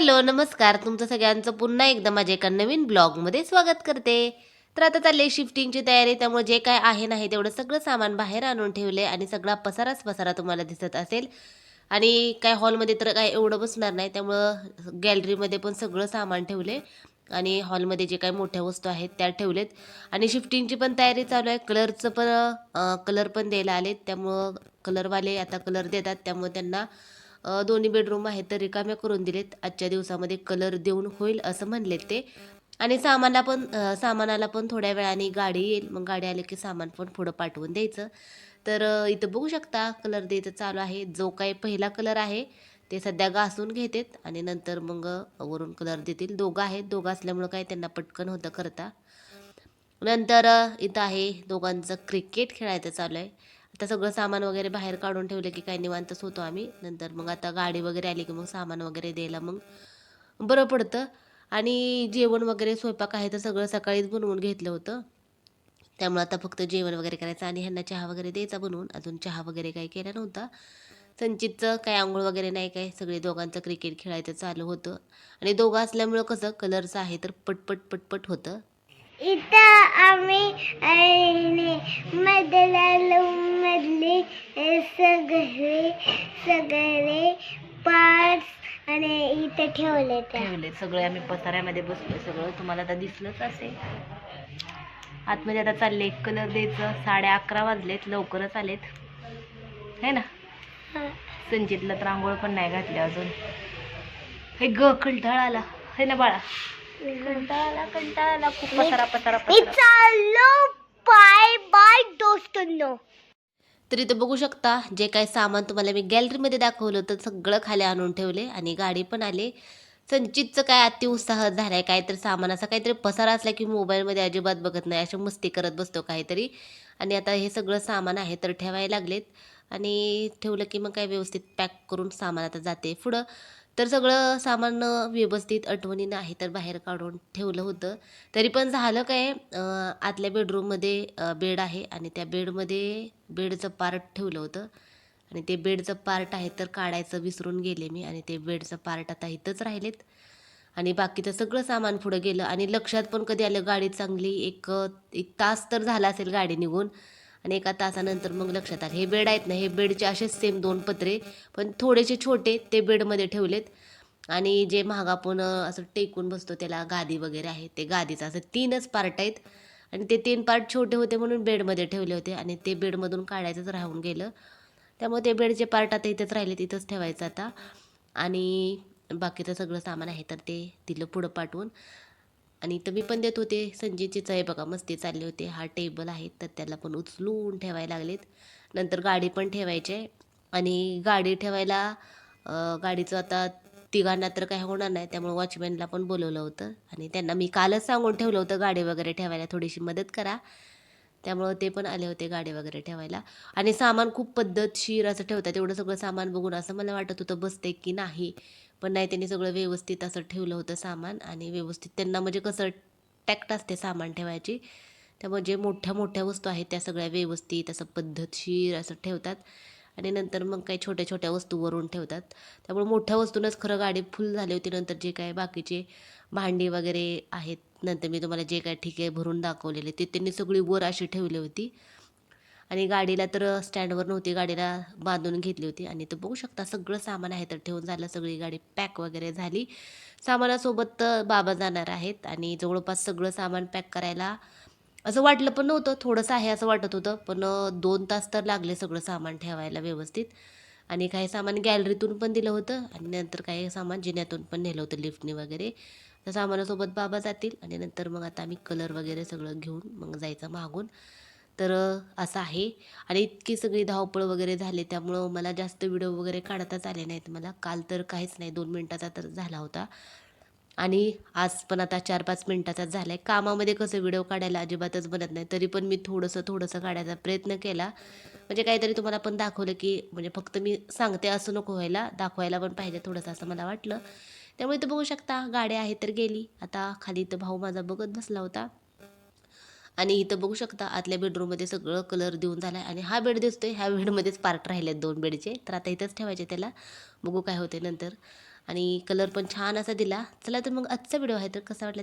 Hello नमस्कार. तुमचं सगळ्यांचं पुन्हा एकदा माझ्या एका नवीन ब्लॉगमध्ये स्वागत करते. तर आता चालले शिफ्टिंगची तयारी त्यामुळे जे काय आहे नाही तेवढं सगळं सामान बाहेर आणून ठेवले आणि सगळा पसाराच पसारा तुम्हाला दिसत असेल. आणि काय हॉलमध्ये तर काय एवढं बसणार नाही त्यामुळं गॅलरीमध्ये पण सगळं सामान ठेवले आणि हॉलमध्ये जे काही मोठ्या वस्तू आहेत त्या ठेवलेत. आणि शिफ्टिंगची पण तयारी चालू आहे. कलरचं पण कलर पण द्यायला आलेत. त्यामुळं कलरवाले आता कलर देतात. त्यामुळे त्यांना दोन्ही बेडरूम आहेत तर रिकाम्या करून दिलेत. आजच्या दिवसामध्ये कलर देऊन होईल असं म्हणलेत ते. आणि सामानला पण सामानाला पण थोड्या वेळाने गाडी येईल. मग गाडी आली की सामान पण पुढं पाठवून द्यायचं. तर इथं बघू शकता कलर द्यायचं चालू आहे. जो काही पहिला कलर आहे ते सध्या घासून घेतात. आणि नंतर मग वरून कलर देतील. दोघं आहेत. दोघं असल्यामुळं काय त्यांना पटकन होतं करता. नंतर इथं आहे दोघांचं क्रिकेट खेळायचं चालू आहे. आता सगळं सामान वगैरे बाहेर काढून ठेवलं की काय निवांतच होतो आम्ही. नंतर मग आता गाडी वगैरे आली की मग सामान वगैरे द्यायला मग बरं पडतं. आणि जेवण वगैरे स्वयंपाक आहे तर सगळं सकाळीच बनवून घेतलं होतं. त्यामुळे आता फक्त जेवण वगैरे करायचं आणि ह्यांना चहा वगैरे द्यायचा बनवून. अजून चहा वगैरे काही केला नव्हता. संचितचं काय आंघोळ वगैरे नाही काय सगळे दोघांचं क्रिकेट खेळायचं चालू होतं. आणि दोघं असल्यामुळं कसं कलरचं आहे तर पटपट पटपट होतं. इथं आम्ही मधले सगळे सगळे पार्ट्स आणि इथं ठेवले ठेवले सगळे आम्ही पसाऱ्यामध्ये बसलो सगळं तुम्हाला आता दिसलंच असेल. आतमध्ये आता चालले कलर द्यायचं साडे अकरा वाजलेत लवकरच आलेत. है ना? संचितला तर आंघोळ पण नाही घातली अजून. हे ग कंटाळा आला. है ना बाळा? कंटाळा कंटाळा खूप पसारा पसारा पसारा. चाललो बाय बाय दोस्तांनो तर इथं बघू शकता जे काही सामान तुम्हाला मी गॅलरीमध्ये दाखवलं होतं सगळं खाली आणून ठेवले आणि गाडी पण आले. संचितचं काय अतिउत्साह झालाय काय तर असा काहीतरी पसारा असला की मोबाईलमध्ये अजिबात बघत नाही अशी मस्ती करत बसतो काहीतरी. आणि आता हे सगळं सामान आहे तर ठेवायला लागलेत. आणि ठेवलं की मग काय व्यवस्थित पॅक करून सामान आता जाते. पुढं तर सगळं सामान व्यवस्थित आठवणीनं आहे तर बाहेर काढून ठेवलं होतं. तरी पण झालं काय आतल्या बेडरूममध्ये बेड आहे आणि त्या बेडमध्ये बेडचं पार्ट ठेवलं होतं. आणि ते बेडचं पार्ट आहे तर काढायचं विसरून गेले मी आणि ते बेडचं पार्ट आता इथंच राहिलेत. आणि बाकीचं सगळं सामान पुढं गेलं. आणि लक्षात पण कधी आलं गाडी चांगली एक एक तास तर झाला असेल गाडी निघून. आणि एका तासानंतर मग लक्षात आलं हे बेड आहेत ना हे बेडचे असेच सेम दोन पत्रे पण थोडेसे छोटे ते बेडमध्ये ठेवलेत. आणि जे महाग आपण असं टेकून बसतो त्याला गादी वगैरे आहे ते गादीचं असं तीनच पार्ट आहेत. आणि ते तीन पार्ट छोटे होते म्हणून बेडमध्ये ठेवले होते आणि ते बेडमधून काढायचंच राहून गेलं. त्यामुळे ते बेडचे पार्ट आता इथंच राहिले तिथंच ठेवायचं आता. आणि बाकीचं सगळं सामान आहे तर ते दिलं पुढं पाठवून. आणि इथं मी पण देत होते. संजयचीच आहे बघा मस्ती चालली होते. हा टेबल आहे तर त्याला पण उचलून ठेवायला लागलेत. नंतर गाडी पण ठेवायचे आणि गाडी ठेवायला गाडीचं आता तिघांना तर काही होणार नाही त्यामुळे वॉचमॅनला पण बोलवलं होतं. आणि त्यांना मी कालच सांगून ठेवलं होतं गाडी वगैरे ठेवायला थोडीशी मदत करा. त्यामुळं ते पण आले होते गाडी वगैरे ठेवायला. आणि सामान खूप पद्धतशीर असं ठेवतात. एवढं सगळं सामान बघून असं मला वाटत होतं बसते की नाही. पण नाही त्यांनी सगळं व्यवस्थित असं ठेवलं होतं सामान आणि व्यवस्थित त्यांना म्हणजे कसं टॅक्ट असते सामान ठेवायची. त्यामुळे जे म्हणजे मोठ्या मोठ्या वस्तू आहेत त्या सगळ्या व्यवस्थित असं पद्धतशीर असं ठेवतात. आणि नंतर मग काही छोट्या छोट्या वस्तूवरून ठेवतात. त्यामुळे मोठ्या वस्तूनच खरं गाडी फुल झाली होती. नंतर जे काय बाकीचे भांडी वगैरे आहेत. नंतर मी तुम्हाला जे काय ठिके भरून दाखवलेले ते त्यांनी सगळी वर अशी ठेवली होती. आणि गाडीला तर स्टँडवर नव्हती गाडीला बांधून घेतली होती. आणि तर बघू शकता सगळं सामान आहे तर ठेवून झालं सगळी गाडी पॅक वगैरे झाली. सामानासोबत तर बाबा जाणार आहेत आणि जवळपास सगळं सामान पॅक करायला असं वाटलं पण नव्हतं थोडंसं आहे असं वाटत होतं. पण दोन तास तर लागले सगळं सामान ठेवायला व्यवस्थित. आणि काही सामान गॅलरीतून पण दिलं होतं आणि नंतर काही सामान जिन्यातून पण नेलं होतं लिफ्टने वगैरे. तर सामानासोबत बाबा जातील आणि नंतर मग आता आम्ही कलर वगैरे सगळं घेऊन मग जायचं मागून. तर असं आहे. आणि इतकी सगळी धावपळ वगैरे झाली त्यामुळं मला जास्त व्हिडिओ वगैरे काढताच आले नाहीत मला. काल तर काहीच नाही. दोन मिनटाचा तर झाला होता. आणि आज पण आता चार पाच मिनटाचाच झाला आहे कामामध्ये कसं व्हिडिओ काढायला अजिबातच बनत नाही. तरी पण मी थोडंसं थोडंसं काढायचा प्रयत्न केला. म्हणजे काहीतरी तुम्हाला पण दाखवलं की म्हणजे फक्त मी सांगते असं नको व्हायला दाखवायला पण पाहिजे थोडंसं असं मला वाटलं. त्यामुळे इथं बघू शकता गाड्या आहे तर गेली. आता खाली इथं भाऊ माझा बघत बसला होता. आणि इथं बघू शकता आतल्या बेडरूममध्ये सगळं कलर देऊन झाला आहे आणि हा बेड दिसतोय ह्या बेडमध्येच पार्ट राहिले आहेत दोन बेडचे तर आता इथंच ठेवायचे त्याला. बघू काय होते नंतर. आणि कलर पण छान असा दिला. चला तर मग आजचा व्हिडिओ आहे तर कसा वाटला